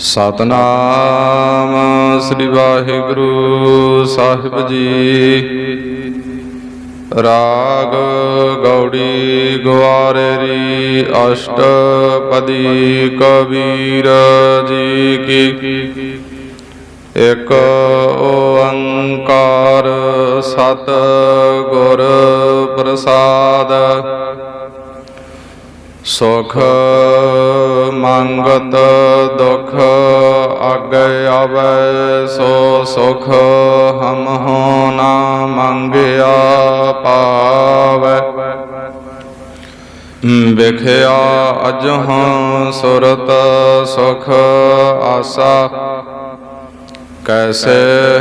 ਸਤਨਾਮ ਸ੍ਰੀ ਵਾਹਿਗੁਰੂ ਸਾਹਿਬ ਜੀ। ਰਾਗ ਗੌੜੀ ਗਵਾਰੇਰੀ ਅਸ਼ਟਪਦੀ ਕਬੀਰ ਜੀ ਕੀ। ਇਕ ਓੰਕਾਰ ਸਤ ਗੁਰ ਪ੍ਰਸਾਦ ਸੁਖ ਮੰਗਤ ਦੁਖ ਆਗੇ ਆਵੈ ਸੋ ਸੁਖ ਹਮ ਹੋ ਨਾ ਮੰਗਿਆ ਪਾਵੈ। ਵਿਖਿਆ ਅਜਹਾਂ ਸੁਰਤ ਸੁਖ ਆਸਾ। ਕੈਸੇ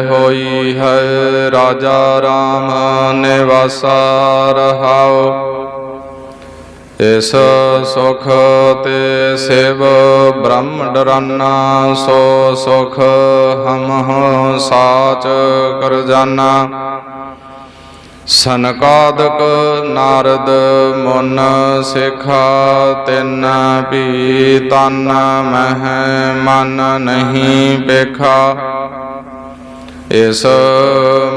ਹੋਈ ਹੈ ਰਾਜਾ ਰਾਮ ਨਿਵਾਸਾ ਰਹਾਓ ਇਸ ਸੁਖ ਤੇ ਸਿਵ ਬ੍ਰਹਮ ਡਰਾਨਾ ਸੋ ਸੁਖ ਹਮ ਸਾਚ ਕਰ ਜਾਨਾ। ਸਨਕਾਦਕ ਨਾਰਦ ਮੁਨ ਸਿਖਾ, ਤਿਨ ਪੀ ਤਨ ਮਹਿ ਮਨ ਨਹੀਂ ਪੇਖਾ ਇਸ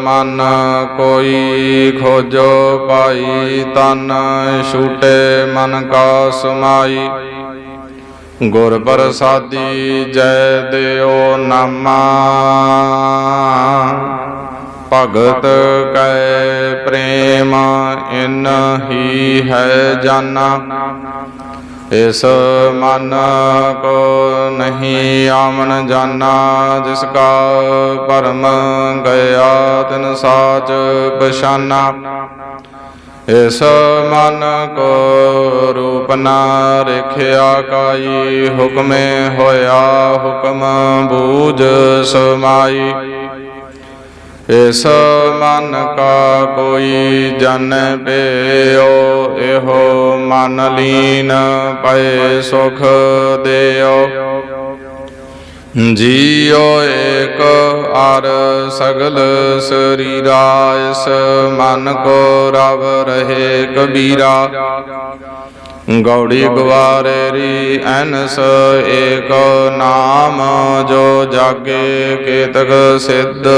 ਮਨ ਕੋਈ ਖੋਜੋ ਪਾਈ ਤਨ ਛੂਟੇ ਮਨ ਕਾ ਸਮਾਈ। ਗੁਰ ਪ੍ਰਸਾਦੀ ਜੈ ਦਿਓ ਨਾਮਾ। ਭਗਤ ਕੈ ਪ੍ਰੇਮ, ਇਨ ਹੀ ਹੈ ਜਾਨਾ। ਇਸ ਮਨ ਕੋ ਨਹੀਂ ਆਮਨ ਜਾਨਾ, ਜਿਸ ਕਾ ਭਰਮ ਗਿਆ ਤਿਨ ਸਾਚ ਪਛਾਨਾ ਇਸ ਮਨ ਕੋ ਰੂਪ ਨਾ ਰਖਿਆ ਕਾਈ, ਹੁਕਮੇ ਹੋਇਆ ਹੁਕਮ ਬੂਝ ਸਮਾਈ। ਇਸ ਮਨ ਕਾ ਕੋਈ ਜਨ ਪਿਓ ਇਹੋ ਮਨ ਲੀਨ ਪਏ ਸੁਖ ਦਿਓ ਜੀਉ ਏਕ ਅਰ ਸਗਲ ਸਰੀਰਾ, ਇਸ ਮਨ ਕੋ ਰਵ ਰਹੇ ਕਬੀਰਾ। ਗੌੜੀ ਗਵਾਰੇਰੀ ਐਨਸ ਏਕ ਨਾਮ, ਜੋ ਜਾਗੇ ਕੇਤਕ ਸਿੱਧ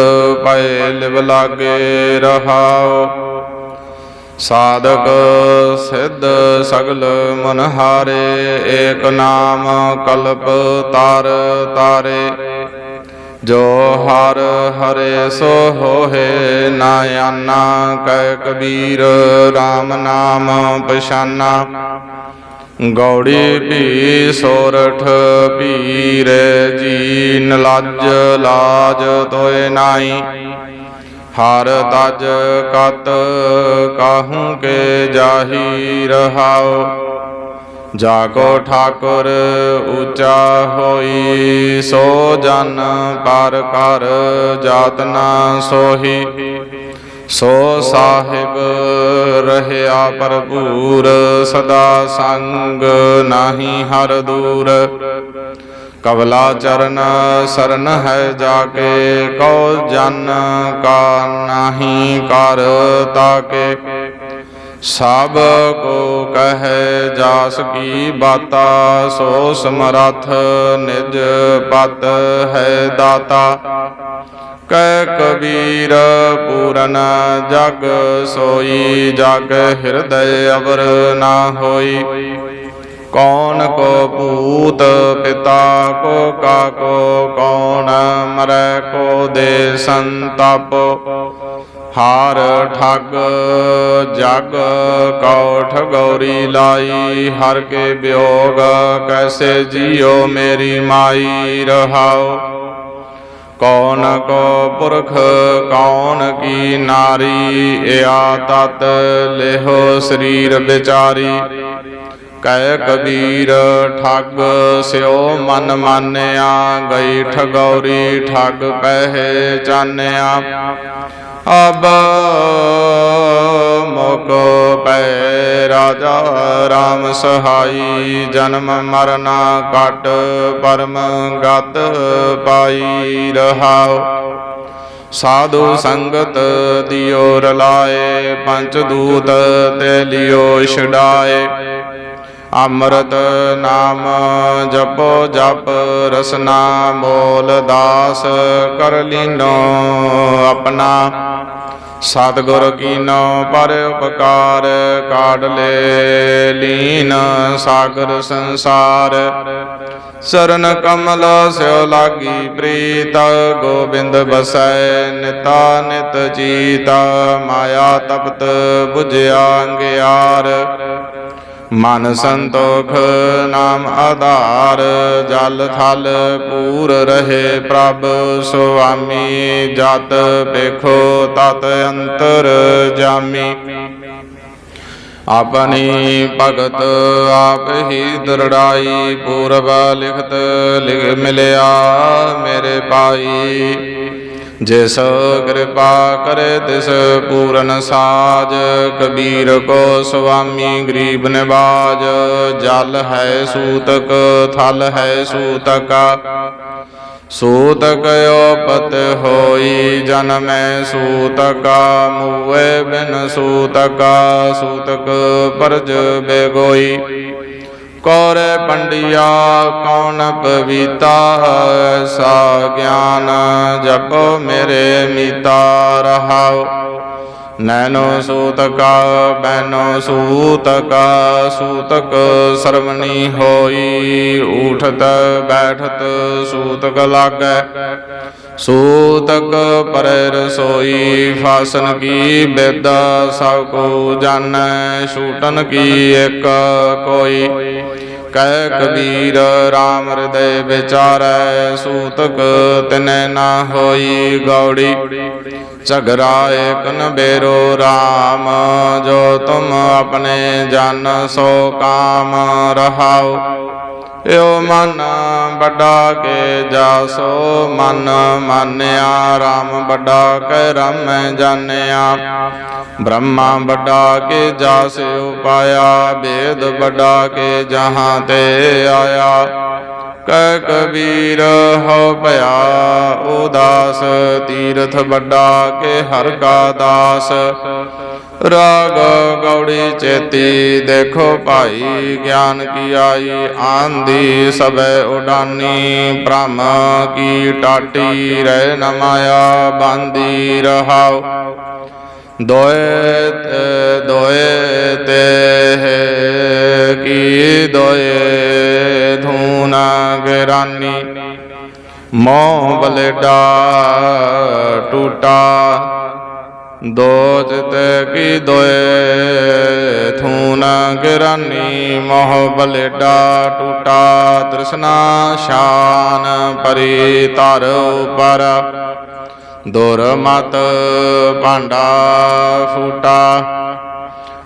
ਪਏ ਲਿਵ ਲਾਗੇ ਰਹਾਉ। ਸਾਧਕ ਸਿੱਧ ਸਗਲ ਮਨ ਹਾਰੇ ਏਕ ਨਾਮ ਕਲਪ ਤਾਰ ਤਾਰੇ। ਜੋ ਹਰ ਹਰੇ ਸੋ ਹੋਏ, ਨਾ ਆਨਾ ਕਹਿ ਕਬੀਰ RAM ਨਾਮ ਪਛਾਨਾ। ਗੌੜੀ ਵੀ ਸੋਰਠ ਪੀਰ ਜੀ ਨਲਜ ਲਾਜ ਤੋਏ ਨਾਈ। ਹਰ ਤਜ ਕਤ ਕਾਹੂ ਕੇ ਜਾਹੀ ਰਹਾਉ। ਜਾ ਕੋ ਠਾਕੁਰ ਉੱਚਾ ਹੋਈ, ਸੋ ਜਨ ਪਰ ਕਰ ਜਾਤ ਨਾ ਸੋਹੀ। ਸੋ ਸਾਹਿਬ ਰਹਿਆ ਭਰਪੂਰ, ਸਦਾ ਸੰਗ ਨਾਹੀ ਹਰ ਦੂਰ। ਕਵਲਾ ਚਰਨ ਸਰਨ ਹੈ ਜਾ ਕੇ ਕਉ ਜਨ ਕਾ ਨਾਹੀ ਕਰ ਤਾਕੇ। ਸਭ ਕੋ ਕਹੈ ਜਾਸ ਕੀ ਬਾਤਾ, ਸੋ ਸਮਰਥ ਨਿਜ ਪਤ ਹੈ ਦਾਤਾ। ਕਹਿ ਕਬੀਰ ਪੂਰਨ ਜਗ, ਸੋਈ ਜਗ ਹਿਰਦੈ ਅਵਰ ਨਾ ਹੋਈ। ਕੌਣ ਕੋ ਭੂਤ ਪਿਤਾ ਕੋ ਕਾਕੋ ਕੌਣ ਮਰੈ ਕੋ ਦੇ ਸੰਤਾਪ। ਹਾਰ ਠੱਗ, ਜਗ ਕੌਠ ਗੌਰੀ ਲਾਈ, ਹਰ ਕੇ ਵਿਯੋਗ ਕੈਸੇ ਜਿਉ ਮੇਰੀ ਮਾਈ ਰਹਾਓ ਕੌਣ ਕੋ ਪੁਰਖ, ਕੌਣ ਕੀ ਨਾਰੀ ਇਆ ਤਤ ਲਿਹੋ ਸਰੀਰ ਵਿਚਾਰੀ। ਕਹਿ ਕਬੀਰ, ਠੱਗ ਸਿਓ ਮਨ ਮਾਨਿਆ, ਗਈ ਠਗੌਰੀ ਠੱਗ ਪਹਿ ਚਾਨਿਆ। ਅਬ ਮੁਕ ਪੈ ਰਾਜਾ RAM ਸਹਾਈ ਜਨਮ ਮਰਨਾ ਕਟ ਪਰਮ ਗਤ ਪਾਈ ਰਹਾਉ ਸਾਧੂ ਸੰਗਤ ਦਿਓ ਰਲਾਏ ਪੰਚ ਦੂਤ ਤੇ ਲਿਓ ਛਡਾਏ ਅੰਮ੍ਰਿਤ ਨਾਮ ਜਪੋ ਜਪ ਰਸਨਾ ਮੋਲ ਦਾਸ ਕਰ ਲੀਨੋ ਆਪਣਾ। ਸਤਿਗੁਰ ਕੀਨੋ ਪਰ ਉਪਕਾਰ ਕਾਢ ਲੈ ਲੀਨ ਸਾਗਰ ਸੰਸਾਰ। ਸਰਨ ਕਮਲ ਸਿਓ ਲਾਗੀ ਪ੍ਰੀਤ, ਗੋਬਿੰਦ ਬਸੈ ਨਿਤਾ ਨਿਤ ਜੀਤਾ, ਮਾਇਆ ਤਪਤ 부ਝਿਆ ਅੰਗਿਆਰ। ਮਨ ਸੰਤੋਖ ਨਾਮ ਆਧਾਰ, ਜਲ ਥਲ ਪੂਰ ਰਹੇ ਪ੍ਰਭ, ਸੁਆਮੀ ਜਤ ਵੇਖੋ ਤਤ ਅੰਤਰ ਜਾਮੀ। ਆਪਣੀ ਭਗਤ ਆਪ ਹੀ ਦਰੜਾਈ, ਪੂਰਬ ਲਿਖਤ ਲਿਖ ਮਿਲਿਆ ਮੇਰੇ ਪਾਈ ਜਿਸ ਕਿਰਪਾ ਕਰੇ ਤਿਸ ਪੂਰਨ ਸਾਜ, ਕਬੀਰ ਕੋ ਸੁਆਮੀ ਗਰੀਬ ਨਿਵਾਜ। ਜਲ ਹੈ ਸੂਤਕ, ਥਲ ਹੈ ਸੂਤਕਾ। ਸੂਤਕਯੋ ਪਤ ਹੋਈ ਜਨਮੈ ਸੂਤਕਾ ਮੂਏ ਬਿਨ ਸੂਤਕਾ। ਸੂਤਕ ਪਰਜ ਬੇਗੋਈ। ਕੌਰ ਪੰਡਿਆ, ਕੌਣ ਪਵੀਤਾ ਐਸਾ ਗਿਆਨ ਜਪੋ ਮੇਰੇ ਮੀਤਾ ਰਹਾਉ। ਨੈਨੋ ਸੂਤਕਾ ਬੈਨੋ ਸੂਤਕਾ, ਸੂਤਕ ਸਰਵਣੀ ਹੋਈ ਉਠਤ ਬੈਠਤ ਸੂਤਕ ਲਾਗੈ। ਸੂਤਕ ਪਰ ਰਸੋਈ ਫਾਸਨ ਕੀ ਬੇਦਾ ਸਭ ਕੋ ਜਾਣੈ, ਛੂਟਨ ਕੀ ਇੱਕ ਕੋਈ। ਕਹਿ ਕਬੀਰ RAM ਹਿਰਦੈ ਵਿਚਾਰੈ, ਸੂਤਕ ਤਿਨੈ ਨਾ ਹੋਈ ਗੌੜੀ। ਝਗਰਾ ਏਕ ਬੇਰੋ RAM ਜੋ ਤੁਮ ਆਪਣੇ ਜਨ ਸੋ ਕਾਮ ਰਹਾਓ। ਏਉ ਮਨ ਵੱਡਾ ਕੇ ਜਾਸੋ, ਮਨ ਮਾਨਿਆ RAM ਵੱਡਾ ਕੈ ਰਮੈ ਜਾਣਿਆ। ਬ੍ਰਹਮਾ ਵੱਡਾ ਕੇ ਜਾਸ ਪਾਇਆ, ਵੇਦ ਵੱਡਾ ਕੇ ਜਹਾਂ ਤੇ ਆਇਆ। ਕਹਿ ਕਬੀਰ ਹੋ ਭਇਆ, ਉਦਾਸ ਤੀਰਥ ਵੱਡਾ ਕੇ ਹਰ ਕਾ ਦਾਸ। ਰਾਗ ਗੌੜੀ ਚੇਤੀ ਦੇਖੋ ਭਾਈ, ਗਿਆਨ ਕੀ ਆਈ? ਆਂਦੀ ਸਭੈ ਉਡਾਨੀ ਬ੍ਰਹਮ ਕੀ ਟਾਟੀ? ਰਹਿ ਨ ਮਾਇਆ, ਬਾਂਦੀ ਰਹਾਉ। ਦੋਏ ਤੇ ਦੋਏ ਤੇ ਹੈ, ਕੀ ਦੋਏ ਧੂਨਾ ਗਰਾਨੀ ਮੋਹ ਬਲੇਡਾ ਟੂਟਾ ਦੋ ਚਿਤ ਕੀ ਦੋਏ? ਥੂਨ ਗਿਰਾਨੀ ਮੋਹ ਬਲੇਡਾ ਟੂਟਾ ਤ੍ਰਿਸ਼ਨਾ ਸ਼ਾਨ ਪਰੀ ਧਰ ਉਪਰ। ਦੁਰ ਭਾਂਡਾ ਫੂਟਾ।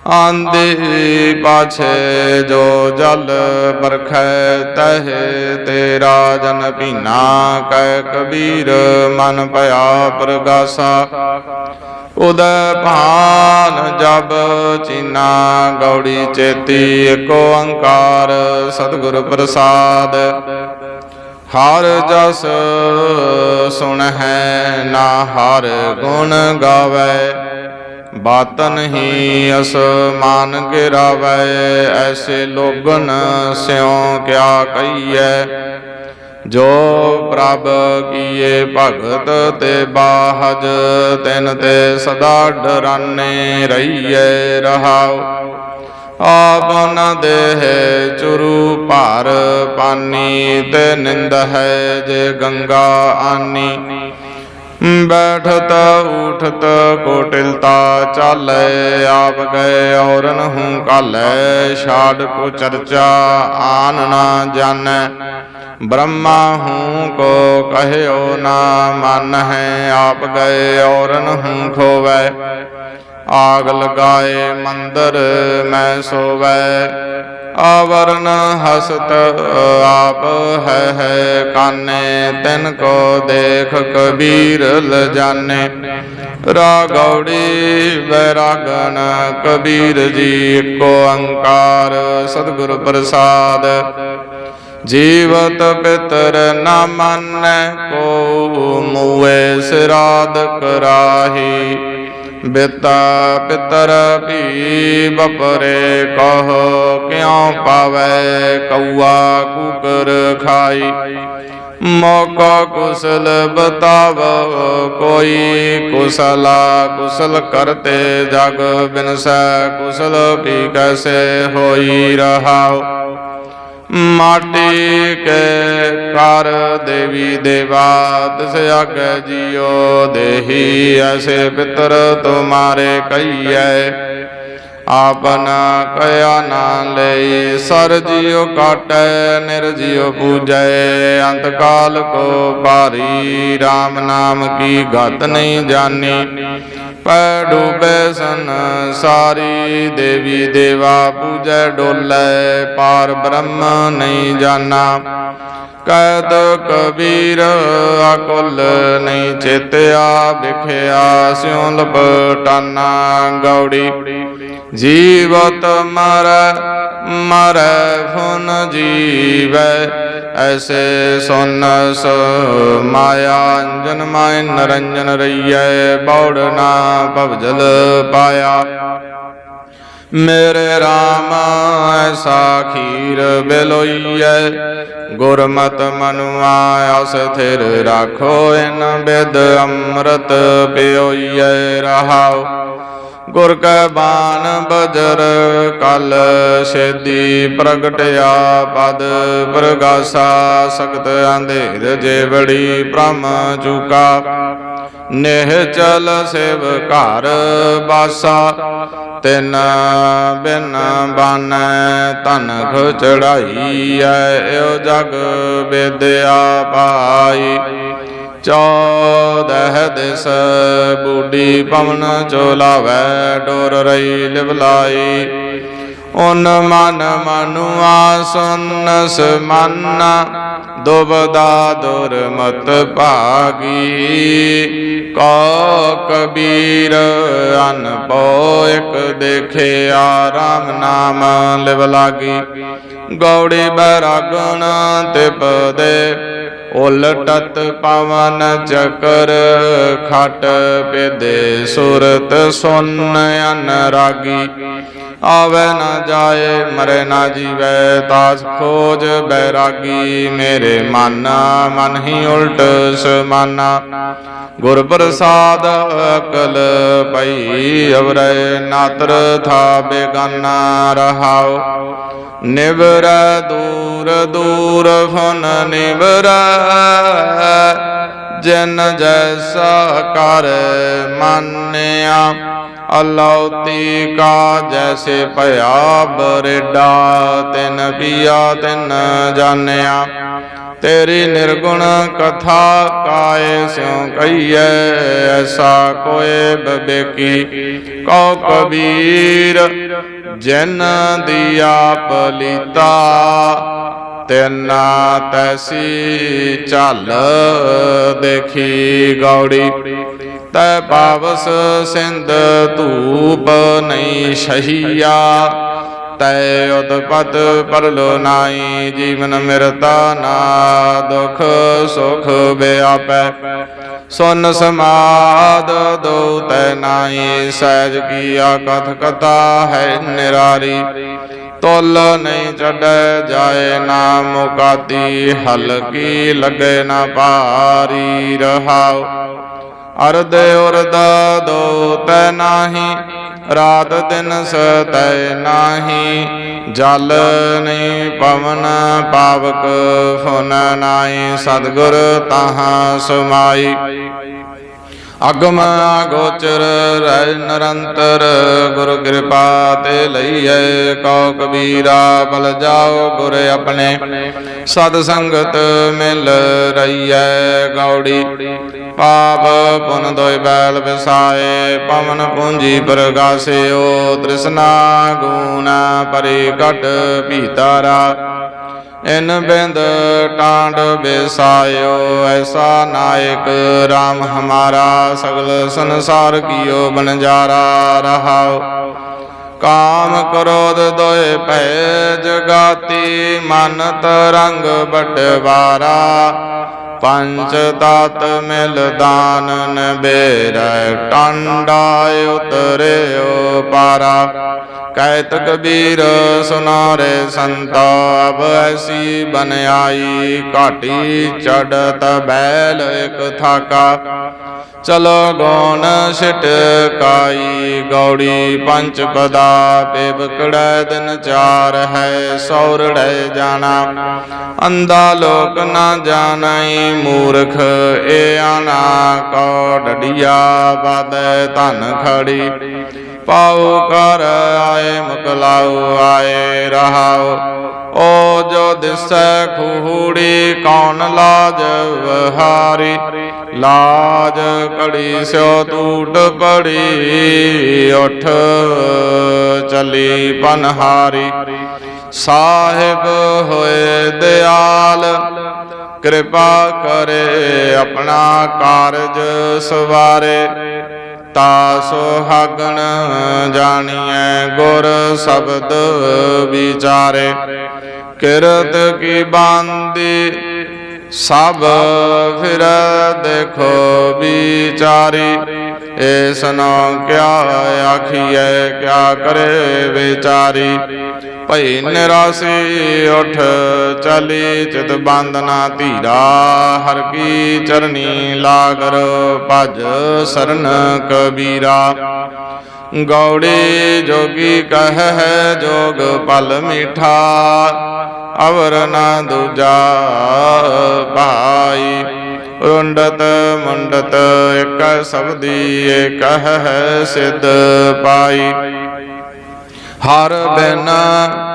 ਆਂਦੇ ਪਾਛੇ ਜੋ ਜਲ ਬਰਖੈ ਤਹਿ ਤੇਰਾ ਜਨ ਪੀਨਾ ਕਹਿ ਕਬੀਰ ਮਨ ਭਇਆ ਪ੍ਰਗਾਸਾ। ਉਦੈ ਭਾਨ ਜਬ ਚੀਨਾ ਗੌੜੀ ਚੇਤੀ ਏਕੋ ਓੰਕਾਰ ਸਤਿਗੁਰ ਪ੍ਰਸਾਦ। ਹਰ ਜਸ ਸੁਣ ਹੈ ਨਾ ਹਰ ਗੁਣ ਗਾਵੇ, ਬਾਤਨ ਹੀ ਅਸਮਾਨ ਗਿਰਾਵੇ, ਐਸੇ ਲੋਗਨ ਸਿਉ ਕਿਆ ਕਹੀਐ। ਜੋ ਪ੍ਰਭ ਕੀਏ ਭਗਤ ਤੇ ਬਾਹਜ, ਤਿਨ ਤੇ ਸਦਾ ਡਰਾਨੇ ਰਹੀਏ ਰਹਾਉ। ਆਪ ਨ ਦੇਹ ਚੁਰੂ ਭਾਰ ਪਾਨੀ ਤੇ ਨਿੰਦ ਹੈ ਜੇ ਗੰਗਾ ਆਨੀ। ਬੈਠਤ, ਉਠਤ, ਕੋਟਿਲਤਾ ਚਾਲੈ, ਆਪ ਗਏ ਔਰਨ ਹੂੰ ਕਾਲੈ, ਛਾੜ ਕੋ ਚਰਚਾ ਆਨ ਨਾ ਜਾਣੈ। ਬ੍ਰਹਮਾ ਹੂੰ ਕੋ ਕਹਿਓ ਨਾ ਮਨ ਹੈ ਆਪ ਗਏ ਔਰਨ ਹੂੰ ਖੋਵੈ। ਆਗ ਲਗਾਏ ਮੰਦਰ, ਮੈਂ ਸੋਵੈ। ਆਵਰਨ ਹਸਤ ਆਪ ਹੈ ਹੈ ਕਾਨੇ, ਤਿਨ ਕੋ ਦੇਖ ਕਬੀਰ ਲ ਜਾਣੇ ਰਾਗੌੜੀ ਵੈਰਾਗਨ ਕਬੀਰ ਜੀ ਕੋ ਅੰਕਾਰ ਸਤਿਗੁਰ ਪ੍ਰਸਾਦ। ਜੀਵਤ ਪਿਤਰ ਨਾ ਮੰਨੈ, ਕੋ ਮੂਏ ਸਿਰਾਦ ਕਰਾਹੀ। ਬੇਤਾ ਪਿਤਰ ਭੀ ਬਪਰੇ ਕਹ, ਕਿਉ ਪਾਵੈ ਕਊਆ ਕੁਕਰ ਖਾਈ? ਮੌਕਾ ਕੁਸਲ ਬਤਾਵ, ਕੋਈ ਕੁਸਲਾ ਕੁਸਲ ਕਰਤੇ ਜਗ, ਬਿਨਸੈ ਕੁਸਲ ਵੀ ਕੈਸੇ ਹੋਈ ਰਹਾਉ? ਮਾਟੀ ਕੇ ਕਰ ਦੇਵੀ ਦੇਵਾ, ਤਿਸ ਆਗੇ ਜਿਉ ਦੇਹੀ, ਐਸੇ ਪਿਤਰ ਤੁਮਾਰੇ ਕਈਐ ਆਪਨਾ ਕਇਆ ਨਾ ਲਈ, ਸਰ ਜਿਉ ਕਾਟੈ, ਨਿਰ ਜਿਉ ਪੂਜੈ। ਅੰਤ ਕਾਲ ਕੋ ਭਾਰੀ RAM ਨਾਮ ਕੀ ਗਤ ਨਹੀਂ ਜਾਣੀ। ਡੂਬੇ ਸਨ। ਸਾਰੀ ਦੇਵੀ ਦੇਵਾ ਪੂਜੈ ਡੋਲੇ। ਪਾਰ ਬ੍ਰਹਮ ਨਹੀਂ ਜਾਣਾ ਕਦ ਕਬੀਰ, ਅਕੁਲ ਨਹੀਂ ਚੇਤਿਆ, ਵਿਖਿਆ ਸਿਉ ਲਪਟਾਨਾ ਗੌੜੀ। ਜੀਵਤ ਮਰ ਮਰ ਫੁਨ ਜੀਵੈ, ਐਸੇ ਸੁਨ ਸ ਮਾਇਆ, ਅੰਜਨ ਮਾਇ ਨਰੰਜਨ ਰਈਐ ਬੌੜ ਨਾ ਭਵਜਲ ਪਾਇਆ। ਮੇਰੇ RAM ਸਾਖੀਰ ਬਿਲੋਈਐ ਗੁਰਮਤਿ ਮਨੁਆ ਅਸ ਥਿਰ ਰਾਖੋ ਇਨ ਬਿਦ ਅੰਮ੍ਰਿਤ ਪਿਓਈਐ ਰਹਾਉ। ਗੁਰ ਕੈ ਬਾਣ ਬਜਰ, ਕਲ ਸ਼ੇਦੀ ਪ੍ਰਗਟਿਆ, ਪਦ ਪ੍ਰਗਾਸਾ, ਸਖਤ ਅੰਧੇਰ ਜੇ ਬੜੀ ਬ੍ਰਹਮ ਚੁਕਾ। ਨੇਹ ਚਲ ਸੇਵ ਘਰ ਬਾਸਾ ਤਿਨ ਬਿਨ ਬਾਨੈ ਧਨਖ ਚੜਾਈ ਐ ਏਉ ਜਗ ਵਿਦਿਆ ਪਾਈ। ਚੌਦਹ ਦਿਸ ਬੂਡੀ ਪਵਨ ਚੋਲਾਵੈ ਡੋਰ ਰਹੀ ਲਿਵਲਾਈ। ਉਨ ਮਨ ਮਨੁਆ ਸੁਨਸ ਮਨ, ਦੁਬਦਾ ਦੁਰਮਤ ਭਾਗੀ। ਕੋ ਕਬੀਰ ਅਨ ਪੋ ਇਕ ਦੇਖਿਆ RAM ਨਾਮ ਲਿਵ ਲਾਗੀ। ਗੌੜੀ ਬੈਰਾਗਣ ਤਿਪਦੇ ਉਲਟਤ ਪਵਨ ਚਕਰ ਖਟ ਪੇਦੇ ਸੁਰਤ ਸੁਨ ਅਨਰਾਗੀ ਆਵੇ ਨਾ ਜਾਏ, ਮਰੇ ਨਾ ਜੀਵੇ ਤਾਸ ਖੋਜ ਬੈਰਾਗੀ। ਮੇਰੇ ਮਨ ਮਨ ਹੀ ਉਲਟ ਸਮਾਨਾ। ਗੁਰ ਪ੍ਰਸਾਦ ਅਕਲ ਪਈ, ਅਵਰੇ ਨਾਤਰ ਥਾ ਬੇਗਾਨਾ ਰਹਾਉ। ਨਿਵਰ ਦੂਰ ਦੂਰ ਫਨ ਨਿਵਰ। ਜਨ ਜੈਸਾ ਕਰ ਮੰਨਿਆ। ਅਲੌਤੀ ਕਾ ਜੈਸੇ ਭਇਆ ਬਰੇਡਾ, ਤਿਨ ਪੀਆ ਤਿਨ ਜਾਣਿਆ। ਤੇਰੀ ਨਿਰਗੁਣ ਕਥਾ ਕਾਏ ਸਿਉ ਕਹੀਐ, ਐਸਾ ਕੋਏ ਬਬੇਕੀ। ਕਉ ਕਬੀਰ, ਜਨ ਦਿਆ ਪਲੀਤਾ, ਤੈਨਾ ਤੈਸੀ ਚੱਲ ਦੇਖੀ ਗੌੜੀ। ਤੈ ਪਾਵਸ ਸਿੰਧ ਧੂਪ ਨਹੀਂ ਸ਼ਹੀਆ। ਤੈ ਉਤਪਤ ਪਰਲੋ ਨਾਈ, ਜੀਵਨ ਮਿਰਤਾ ਨਾ ਦੁਖ ਸੁਖ ਵਿਆਪੈ। ਸੁਨ ਸਮਾਦ ਦੋ ਤੈ ਨਾਈ, ਸਹਿਜ ਕੀਆ ਕਥ ਕਥਾ ਹੈ ਨਿਰਾਰੀ। ਤੁਲ ਨਹੀਂ ਚੜੈ ਜਾਏ ਨਾ ਮੁਕਾਤੀ ਹਲਕੀ ਲਗੇ ਨਾ ਪਾਰੀ ਰਹਾਉ। ਅਰਧ ਉਰਦ ਦੋ ਤੈ ਨਾਹੀ, ਰਾਤ ਦਿਨ ਸਤੈ ਨਾਹੀ, ਜਲ ਨਹੀਂ ਪਵਨ ਪਾਵਕ, ਫੁਨ ਨਾਹੀ, ਸਤਗੁਰ ਤਾਹਾਂ ਸੁਮਾਈ। ਅਗਮ ਗੋਚਰ ਰਹਿ ਨਿਰੰਤਰ, ਗੁਰ ਕਿਰਪਾ ਤੇ ਲਈਐ ਕਉ ਕਬੀਰਾ ਬਲ ਜਾਓ ਗੁਰ ਆਪਣੇ। ਸਤ ਸੰਗਤ ਮਿਲ ਰਹੀਐ ਗੌੜੀ। ਪਾਪ ਪੁਨ ਦੋਇ ਬੈਲ ਵਿਸਾਏ, ਪਵਨ ਪੂੰਜੀ ਪ੍ਰਗਾਸਿਓ, ਤ੍ਰਿਸ਼ਨਾ ਗੂਣਾ ਪਰੇ ਘਟ ਭੀਤਰਾ। ਇਨ ਬਿੰਦ ਟਾਂਡ ਬਿਸਾਇਓ, ਐਸਾ ਨਾਇਕ RAM ਹਮਾਰਾ, ਸਗਲ ਸੰਸਾਰ ਕੀਓ ਬਨਜਾਰਾ ਰਹਾਉ ਕਾਮ ਕ੍ਰੋਧ ਦੋਏ ਭੈ ਜਗਾਤੀ, ਮਨ ਤਰੰਗ ਬਟਵਾਰਾ ਪੰਚ ਤਤ ਮਿਲ ਦਾਨਨ ਬੇਰੈ ਟਾਂਡਾ ਉਤਰਿਓ ਪਾਰਾ। ਕਹਿਤ ਕਬੀਰ ਸੁਨਾਰੇ ਸੰਤਾ ਅਬ ਐਸੀ ਬਨ ਆਈ ਘਾਟੀ ਚੜਤ ਬੈਲ ਇਕ ਥਾਕਾ। ਚਲੋ ਗੋਨ ਛਟਕਾਈ ਗੌੜੀ ਪੰਚ ਪਦਾ ਬੇਬਕੜੈ ਦਿਨ ਚਾਰ ਹੈ, ਸੌਰੜੈ ਜਾਣਾ। ਅੰਦਾ ਲੋਕ ਨਾ ਜਾਣਈ ਮੂਰਖ, ਏ ਆਨਾ ਕੋ ਡੜੀਆ ਬਾਦੈ ਧਨ ਖੜੀ। ਪਾਉ ਕਰ ਆਏ ਮੁਕਲਾਉ, ਆਏ ਰਹਾਉ। ਓ ਜੋ ਦਿਸੈ ਖੂੜੀ, ਕੌਣ ਲਾਜ ਵਹਾਰੀ? ਲਾਜ ਕੜੀ ਸਿਓ ਟੂਟ ਪੜੀ, ਉਠ ਚਲੀ ਪਨਹਾਰੀ। ਸਾਹਿਬ ਹੋਏ ਦਿਆਲ ਕਿਰਪਾ ਕਰੇ ਆਪਣਾ ਕਾਰਜ ਸਵਾਰੇ। ਤਾ ਸੁਹਾਗਣ ਜਾਣੀਐ ਗੁਰ ਸ਼ਬਦ ਵਿਚਾਰੇ। ਕਿਰਤ ਕੀ ਬਾਂਦੀ, ਸਭ ਫਿਰ ਦੇਖੋ ਵਿਚਾਰੀ। ਏਸ ਨੋ ਕਿਆ ਆਖੀਐ, ਕਿਆ ਕਰੇ ਵਿਚਾਰੀ? ਭਈ ਨਿਰਾਸੀ ਉਠ, ਚਲੀ ਚਿਤ ਬੰਦਨਾ ਧੀਰਾ। ਹਰ ਕੀ ਚਰਨੀ ਲਾਗਰ, ਭਜ ਸਰਨ ਕਬੀਰਾ। ਗੌੜੀ ਜੋਗੀ ਕਹਿ ਹੈ ਜੋਗ ਪਲ ਮੀਠਾ। ਅਵਰ ਨਾ ਦੂਜਾ ਭਾਈ। ਰੁੰਡਤ ਮੁੰਡਤ ਇਕ ਸਬਦੀ ਏਕ ਹੈ ਸਿਧ ਪਾਈ। ਹਰ ਬਿਨ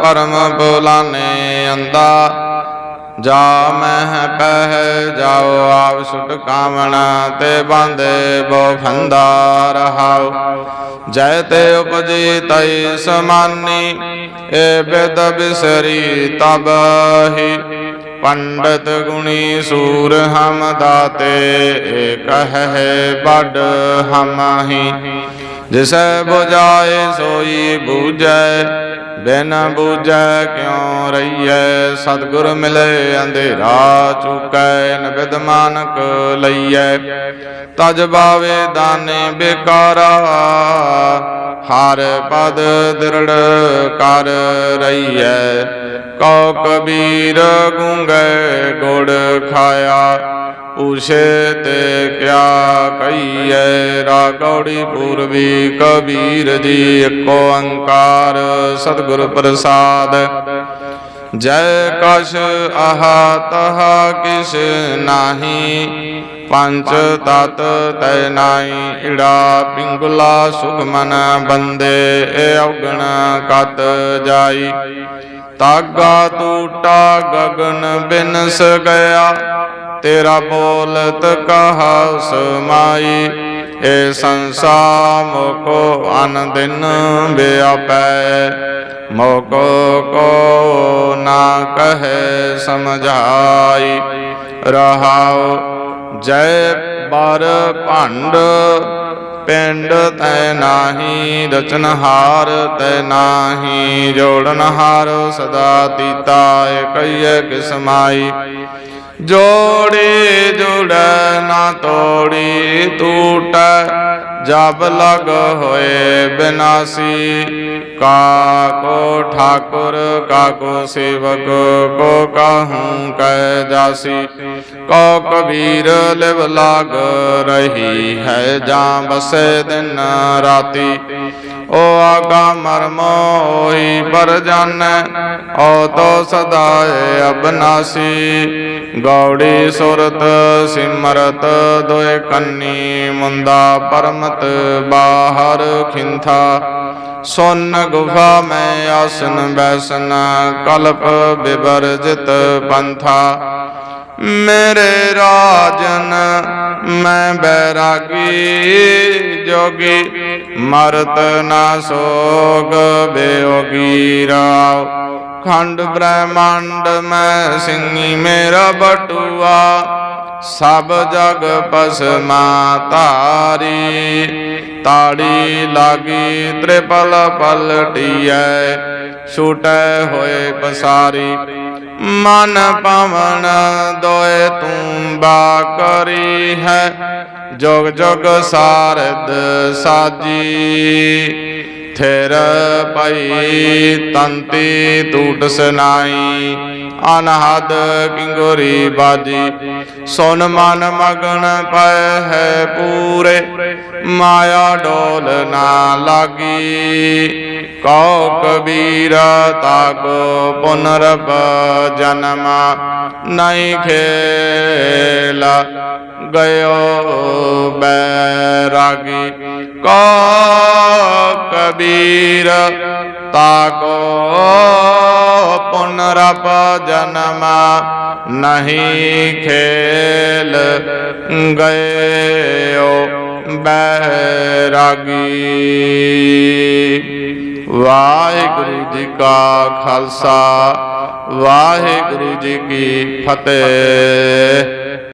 ਪਰਮ ਬੁਲਾਨੇ ਅੰਦਾ ਜਾ ਮਹਿ ਪਹਿ ਜਾਓ ਆਪ ਸੁਟ ਕਾਮਣਾ ਤੇ ਬਾਂਦੇ ਬੋ ਫੰਦਾ ਰਹਾਉ ਜੈ ਤੇ ਉਪਜੀ ਤੈ ਸਮਾਨੀ ਏ ਬੇਦ ਬਿਸਰੀ ਤਬਹੀ ਪੰਡਤ ਗੁਣੀ ਸੂਰ ਹਮ ਦਾਤੇ ਏ ਕਹੈ ਬਡ ਹਮਾਹੀ ਜਿਸੈ 부ਜਾਏ ਸੋਈ ਬੂਝੈ ਬਿਨ ਬੂਝੈ ਕਿਉ ਰਹੀਐ? ਸਤਿਗੁਰ ਮਿਲੇ, ਅੰਧੇਰਾ ਚੁਕੈ ਨਗਦ ਮਾਨਕ ਲਈਐ। ਤਜ ਬਾਵੇ ਦਾਨੇ ਬੇਕਾਰਾ, ਹਰ ਪਦ ਦਿਰੜ ਕਰ ਰਹੀਐ। ਕਉ ਕਬੀਰ ਗੁੰਗੈ ਗੁੜ ਖਾਇਆ ਉਸੇ ਤੇ ਕਿਆ ਕਹੀਐ? ਰਾ ਪੂਰਬੀ ਕਬੀਰ ਜੀ ਏਕੋ ਅੰਕਾਰ, ਸਤਿਗੁਰ ਪ੍ਰਸਾਦ। ਜੈ ਕਛ ਆਹਾ ਤਹਾ ਕਿਛ ਨਾਹੀ, ਪੰਜ ਤਤ ਤੈ ਨਾਈ ਈੜਾ ਪਿੰਗਲਾ ਸੁਖਮਨ ਬੰਦੇ ਏ ਔਗਣ ਕਤ ਜਾਈ। ਤਾਗਾ ਟੂਟਾ ਗਗਨ ਬਿਨਸ ਗਿਆ, ਤੇਰਾ ਬੋਲਤ ਕਹਾ ਸਮਾਈ ਏ ਸੰਸਾ ਮੋਕੋ ਅਨ ਦਿਨ ਬਿਆਪੈ ਮੋਕੋ ਕੋ ਨਾ ਕਹੈ ਸਮਝਾਈ। ਰਹਾਉ ਜੈ ਬਰ ਭੰਡ, ਪਿੰਡ ਤੈ ਨਾਹੀ ਰਚਨਹਾਰ ਤੈ ਨਾਹੀ ਜੋੜਨਹਾਰ ਸਦਾ ਤੀਤਾ ਇਕਈਐ ਕਿਸਮਾਈ। ਜੋੜੀ ਜੁੜੈ ਨਾ ਤੋੜੀ ਟੂਟੈ ਜਬ ਲਗ ਹੋਏ ਬਿਨਾਸੀ ਕਾ ਕੋ ਠਾਕੁਰ ਕਾ ਕੋ ਸੇਵਕ, ਕੋ ਕਾਹੂ ਕਹਿ ਜਾਸੀ। ਕੋ ਕਬੀਰ ਲਿਵ ਲਾਗ ਰਹੀ ਹੈ, ਜਾਂ ਬਸੇ ਦਿਨ ਰਾਤੀ। ਓ ਆਗਾ ਮਰਮ ਹੋਈ ਪਰ ਜਨ ਓ ਤੋ ਸਦਾਏ ਅਬਨਾਸੀ। ਗੌੜੀ ਸੁਰਤ ਸਿਮਰਤ, ਦੋਏ ਕੰਨੀ ਮੁੰਦਾ ਪਰਮ ਪਰਮਤ ਬਾਹਰ ਖਿੰਥਾ, ਸੁਨ ਗੁਫਾ ਮੈਂ ਆਸਨ ਬੈਸਨ, ਕਲਪ ਬਿਵਰਜਿਤ ਪੰਥਾ। ਮੇਰੇ ਰਾਜਨ, ਮੈਂ ਬੈਰਾਗੀ ਜੋਗੀ, ਮਰਤ ਨਾ ਸੋਗ ਬੇਯੋਗੀ ਰਾਵ ਖੰਡ ਬ੍ਰਹਮੰਡ ਮੈਂ ਸਿੰਘੀ ਮੇਰਾ ਬਟੂਆ ਸਭ ਜਗ ਪਸਮਾ ਧਾਰੀ ਤਾੜੀ ਲਾਗੀ ਤ੍ਰਿਪਲ ਪਲਟੀਐ ਛੂਟੈ ਹੋਏ ਪਸਾਰੀ। ਮਨ ਪਵਨ ਦੋਏ ਤੂੰ ਬਾ ਕਰੀ ਹੈ। ਜੋਗ ਜੋਗ ਸਾਰਦ ਸਾਜੀ। ਥਿਰ ਪਈ ਤੰਤੀ ਟੂਟ ਸਨਾਈ ਅਨਹਦ ਕਿੰਗੋਰੀ ਬਾਜੀ। ਸੁਨ ਮਨ ਮਗਨ ਪੈ ਹੈ ਪੂਰੇ, ਮਾਇਆ ਡੋਲ ਨਾ ਲਾਗੀ। ਕਉ ਕਬੀਰ ਤਾਕੋ ਪੁਨਰਬ ਜਨਮ ਨਹੀਂ ਖੇਲ, ਗਇਓ ਬੈਰਾਗੀ ਕਉ ਕਬੀਰ ਤਾਕੋ ਪੁਨਰਪ ਜਨਮ ਨਹੀਂ ਖੇਲ ਗਇਓ ਬੈਰਾਗੀ। ਵਾਹਿਗੁਰੂ ਜੀ ਕਾ ਖਾਲਸਾ, ਵਾਹਿਗੁਰੂ ਜੀ ਕੀ ਫਤਿਹ।